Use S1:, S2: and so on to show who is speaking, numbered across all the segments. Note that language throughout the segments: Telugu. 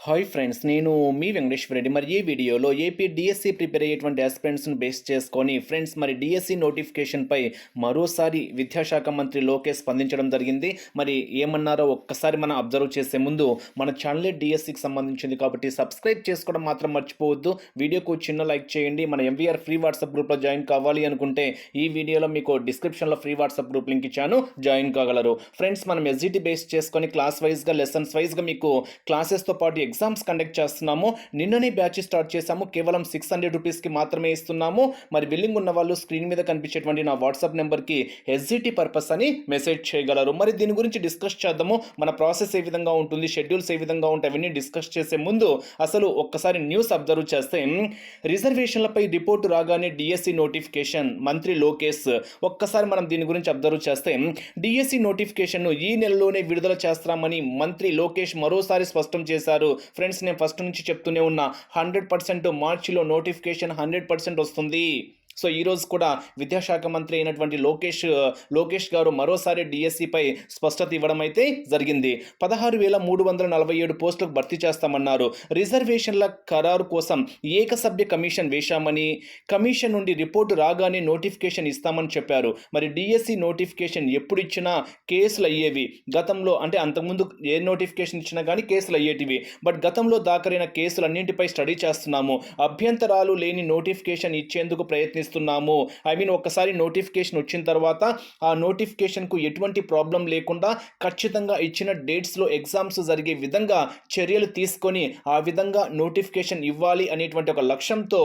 S1: హాయ్ ఫ్రెండ్స్ నేను మీ వెంకటేశ్వర రెడ్డి. మరి ఈ వీడియోలో ఏపీ డిఎస్సి ప్రిపేర్ అయ్యేటువంటి ఆస్పిరెంట్స్ను బేస్ చేసుకొని ఫ్రెండ్స్ మరి డిఎస్సి నోటిఫికేషన్పై మరోసారి విద్యాశాఖ మంత్రి లోకేష్ స్పందించడం జరిగింది. మరి ఏమన్నారో ఒక్కసారి మనం అబ్జర్వ్ చేసే ముందు మన ఛానలే డిఎస్సికి సంబంధించింది కాబట్టి సబ్స్క్రైబ్ చేసుకోవడం మాత్రం మర్చిపోవద్దు. వీడియోకు చిన్న లైక్ చేయండి. మన ఎంవీఆర్ ఫ్రీ వాట్సాప్ గ్రూప్లో జాయిన్ కావాలి అనుకుంటే ఈ వీడియోలో మీకు డిస్క్రిప్షన్లో ఫ్రీ వాట్సాప్ గ్రూప్ లింక్ ఇచ్చాను. జాయిన్ కాగలరు. ఫ్రెండ్స్ మనం ఎస్జిటి బేస్ చేసుకొని క్లాస్ వైజ్గా లెసన్స్ వైజ్గా మీకు క్లాసెస్తో పాటు ఎగ్జామ్స్ కండక్ట్ చేస్తున్నాము. నిన్ననే బ్యాచ్ స్టార్ట్ చేశాము. కేవలం సిక్స్ హండ్రెడ్ రూపీస్కి మాత్రమే ఇస్తున్నాము. మరి బిల్లింగ్ ఉన్న వాళ్ళు స్క్రీన్ మీద కనిపించేటువంటి నా వాట్సాప్ నెంబర్కి ఎస్జిటి పర్పస్ అని మెసేజ్ చేయగలరు. మరి దీని గురించి డిస్కస్ చేద్దాము. మన ప్రాసెస్ ఏ విధంగా ఉంటుంది? షెడ్యూల్స్ ఏ విధంగా ఉంటాయి? అవన్నీ డిస్కస్ చేసే ముందు అసలు ఒక్కసారి న్యూస్ అబ్జర్వ్ చేస్తే రిజర్వేషన్లపై రిపోర్టు రాగానే డిఎస్సి నోటిఫికేషన్ మంత్రి లోకేష్ ఒక్కసారి మనం దీని గురించి అబ్జర్వ్ చేస్తే డిఎస్సి నోటిఫికేషన్ను ఈ నెలలోనే విడుదల చేస్తామని మంత్రి లోకేష్ మరోసారి స్పష్టం చేశారు. ఫ్రెండ్స్ నేను ఫస్ట్ నుంచి చెప్తూనే ఉన్నా హండ్రెడ్ పర్సెంట్ మార్చిలో నోటిఫికేషన్ హండ్రెడ్ పర్సెంట్ వస్తుంది. సో ఈరోజు కూడా విద్యాశాఖ మంత్రి అయినటువంటి లోకేష్ లోకేష్ గారు మరోసారి డిఎస్సిపై స్పష్టత ఇవ్వడం అయితే జరిగింది. పదహారు వేల మూడు వందల నలభై ఏడు పోస్టులకు భర్తీ చేస్తామన్నారు. రిజర్వేషన్ల ఖరారు కోసం ఏకసభ్య కమిషన్ వేశామని కమిషన్ నుండి రిపోర్టు రాగానే నోటిఫికేషన్ ఇస్తామని చెప్పారు. మరి డిఎస్సి నోటిఫికేషన్ ఎప్పుడు ఇచ్చినా కేసులు అయ్యేవి. గతంలో అంటే అంతకుముందు ఏ నోటిఫికేషన్ ఇచ్చినా కానీ కేసులు అయ్యేటివి. బట్ గతంలో దాఖలైన కేసులన్నింటిపై స్టడీ చేస్తున్నాము. అభ్యంతరాలు లేని నోటిఫికేషన్ ఇచ్చేందుకు ప్రయత్నిస్తున్నాము ఐ మీన్ ఒక్కసారి నోటిఫికేషన్ వచ్చిన తర్వాత ఆ నోటిఫికేషన్కు ఎటువంటి ప్రాబ్లం లేకుండా ఖచ్చితంగా ఇచ్చిన డేట్స్లో ఎగ్జామ్స్ జరిగే విధంగా చర్యలు తీసుకొని ఆ విధంగా నోటిఫికేషన్ ఇవ్వాలి అనేటువంటి ఒక లక్ష్యంతో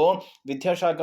S1: విద్యాశాఖ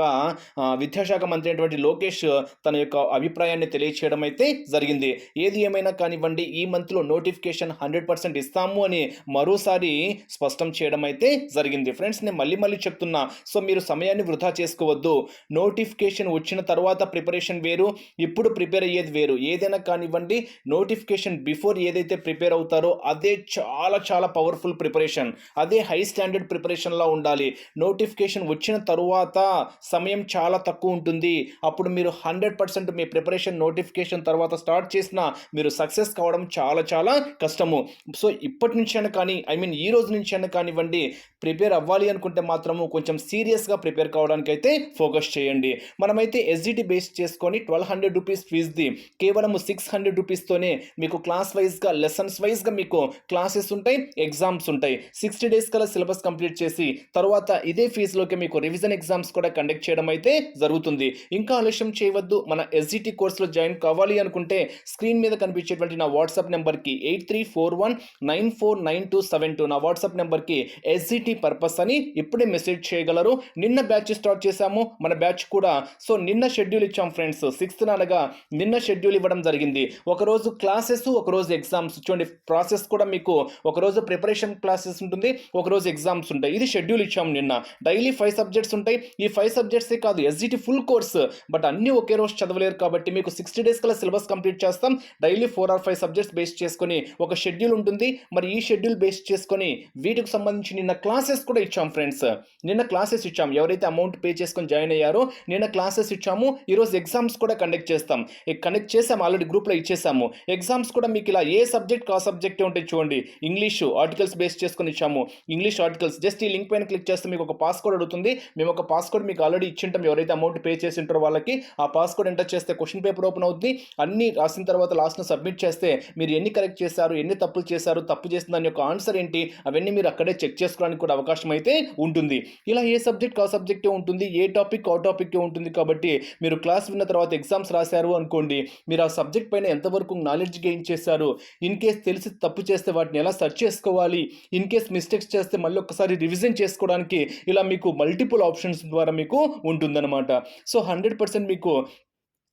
S1: విద్యాశాఖ మంత్రి అయినటువంటి లోకేష్ తన యొక్క అభిప్రాయాన్ని తెలియచేయడం అయితే జరిగింది. ఏది ఏమైనా కానివ్వండి ఈ మంత్లో నోటిఫికేషన్ హండ్రెడ్ పర్సెంట్ ఇస్తాము అని మరోసారి స్పష్టం చేయడం అయితే జరిగింది. ఫ్రెండ్స్ నేను మళ్ళీ మళ్ళీ చెప్తున్నా. సో మీరు సమయాన్ని వృధా చేసుకోవద్దు. నోటి నోటిఫికేషన్ వచ్చిన తర్వాత ప్రిపరేషన్ వేరు ఇప్పుడు ప్రిపేర్ అయ్యేది వేరు. ఏదైనా కానివ్వండి నోటిఫికేషన్ బిఫోర్ ఏదైతే ప్రిపేర్ అవుతారో అదే చాలా చాలా పవర్ఫుల్ ప్రిపరేషన్. అదే హై స్టాండర్డ్ ప్రిపరేషన్లా ఉండాలి. నోటిఫికేషన్ వచ్చిన తరువాత సమయం చాలా తక్కువ ఉంటుంది. అప్పుడు మీరు హండ్రెడ్ పర్సెంట్ మీ ప్రిపరేషన్ నోటిఫికేషన్ తర్వాత స్టార్ట్ చేసినా మీరు సక్సెస్ కావడం చాలా చాలా కష్టము. సో ఇప్పటి నుంచి అయినా కానీ ఐ మీన్ ఈ రోజు నుంచి అయినా కానివ్వండి ప్రిపేర్ అవ్వాలి అనుకుంటే మాత్రము కొంచెం సీరియస్గా ప్రిపేర్ కావడానికి అయితే ఫోకస్ చేయండి. మనమైతే ఎస్జిటి బేస్ చేసుకొని ట్వెల్వ్ హండ్రెడ్ రూపీస్ ఫీజుది కేవలం సిక్స్ హండ్రెడ్ రూపీస్తోనే మీకు క్లాస్ వైజ్గా లెసన్స్ వైజ్గా మీకు క్లాసెస్ ఉంటాయి ఎగ్జామ్స్ ఉంటాయి. సిక్స్టీ డేస్ కల్లా సిలబస్ కంప్లీట్ చేసి తర్వాత ఇదే ఫీజులోకి మీకు రివిజన్ ఎగ్జామ్స్ కూడా కండక్ట్ చేయడం అయితే జరుగుతుంది. ఇంకా ఆలస్యం చేయవద్దు మన ఎస్జిటి కోర్సులో జాయిన్ కావాలి అనుకుంటే స్క్రీన్ మీద కనిపించేటువంటి నా వాట్సాప్ నెంబర్కి eight three four one nine four nine two seven two నా వాట్సాప్ నెంబర్కి ఎస్జిటి పర్పస్ అని ఇప్పుడే మెసేజ్ చేయగలరు. నిన్న బ్యాచ్ స్టార్ట్ చేశాము మన బ్యాచ్ కూడా సో నిన్న షెడ్యూల్ ఇచ్చాం ఫ్రెండ్స్. సిక్స్త్ అనగా నిన్న షెడ్యూల్ ఇవ్వడం జరిగింది. ఒకరోజు క్లాసెస్ ఒకరోజు ఎగ్జామ్స్. చూడండి ప్రాసెస్ కూడా మీకు ఒకరోజు ప్రిపరేషన్ క్లాసెస్ ఉంటుంది ఒకరోజు ఎగ్జామ్స్ ఉంటాయి. ఇది షెడ్యూల్ ఇచ్చాము నిన్న. డైలీ ఫైవ్ సబ్జెక్ట్స్ ఉంటాయి. ఈ ఫైవ్ సబ్జెక్ట్సే కాదు ఎస్జిటి ఫుల్ కోర్స్. బట్ అన్ని ఒకే రోజు చదవలేరు కాబట్టి మీకు సిక్స్టీ డేస్ కల్లా సిలబస్ కంప్లీట్ చేస్తాం. Daily four or five subjects base చేసుకొని ఒక షెడ్యూల్ ఉంటుంది. మరి ఈ షెడ్యూల్ బేస్ చేసుకొని వీటికి సంబంధించి నిన్న క్లాసెస్ కూడా ఇచ్చాం ఫ్రెండ్స్. నిన్న క్లాసెస్ ఇచ్చాం. ఎవరైతే అమౌంట్ పే చేసుకొని జాయిన్ అయ్యారో నిన్న క్లాసెస్ ఇచ్చాము ఈరోజు ఎగ్జామ్స్ కూడా కండక్ట్ చేస్తాం. కండక్ట్ చేసాము ఆల్రెడీ గ్రూప్లో ఇచ్చేసాము. ఎగ్జామ్స్ కూడా మీకు ఇలా ఏ సబ్జెక్ట్ ఆ సబ్జెక్ట్ ఉంటే చూడండి. ఇంగ్లీష్ ఆర్టికల్స్ బేస్ చేసుకొని ఇచ్చాము. ఇంగ్లీష్ ఆర్టికల్స్ జస్ట్ ఈ లింక్ పైన క్లిక్ చేస్తే మీకు ఒక పాస్కోడ్ అడుగుతుంది. మేము ఒక పాస్కోడ్ మీకు ఆల్రెడీ ఇచ్చింటాం. ఎవరైతే అమౌంట్ పే చేసి ఉంటారో వాళ్ళకి ఆ పాస్కోడ్ ఎంటర్ చేస్తే క్వశ్చన్ పేపర్ ఓపెన్ అవుతుంది అన్ని రాసిన తర్వాత లాస్ట్ను సబ్మిట్ చేస్తే మీరు ఎన్ని కరెక్ట్ చేశారు ఎన్ని తప్పులు చేశారు తప్పు చేసిన దాని యొక్క ఆన్సర్ ఏంటి అవన్నీ మీరు అక్కడే చెక్ చేసుకోవడానికి కూడా అవకాశం అయితే ఉంటుంది. ఇలా ఏ సబ్జెక్ట్ ఆ సబ్జెక్టే ఉంటుంది ఏ టాపిక్ ఆ టాపిక్ ఉంటుంది కాబట్టి మీరు క్లాస్ విన్న తర్వాత ఎగ్జామ్స్ రాశారు అనుకోండి మీరు ఆ సబ్జెక్ట్ పైన ఎంతవరకు నాలెడ్జ్ గెయిన్ చేశారు ఇన్ కేస్ తెలిసి తప్పు చేస్తే వాటిని ఎలా సెర్చ్ చేసుకోవాలి ఇన్ కేస్ మిస్టేక్స్ చేస్తే మళ్ళీ ఒకసారి రివిజన్ చేసుకోవడానికి ఇలా మీకు మల్టిపుల్ ఆప్షన్స్ ద్వారా మీకు ఉంటుందన్నమాట. సో హండ్రెడ్ పర్సెంట్ మీకు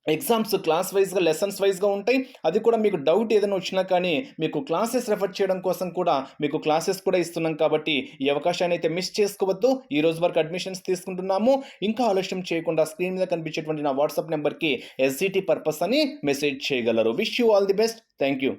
S1: ఎగ్జామ్స్ క్లాస్ వైజ్గా లెసన్స్ వైజ్గా ఉంటాయి. అది కూడా మీకు డౌట్ ఏదైనా వచ్చినా కానీ మీకు క్లాసెస్ రెఫర్ చేయడం కోసం కూడా మీకు క్లాసెస్ కూడా ఇస్తున్నాం కాబట్టి ఈ అవకాశాన్ని అయితే మిస్ చేసుకోవద్దు. ఈ రోజు వరకు అడ్మిషన్స్ తీసుకుంటున్నాము. ఇంకా ఆలస్యం చేయకుండా స్క్రీన్ మీద కనిపించేటువంటి నా వాట్సాప్ నెంబర్కి ఎస్జిటి పర్పస్ అని మెసేజ్ చేయగలరు. Wish you all the best thank you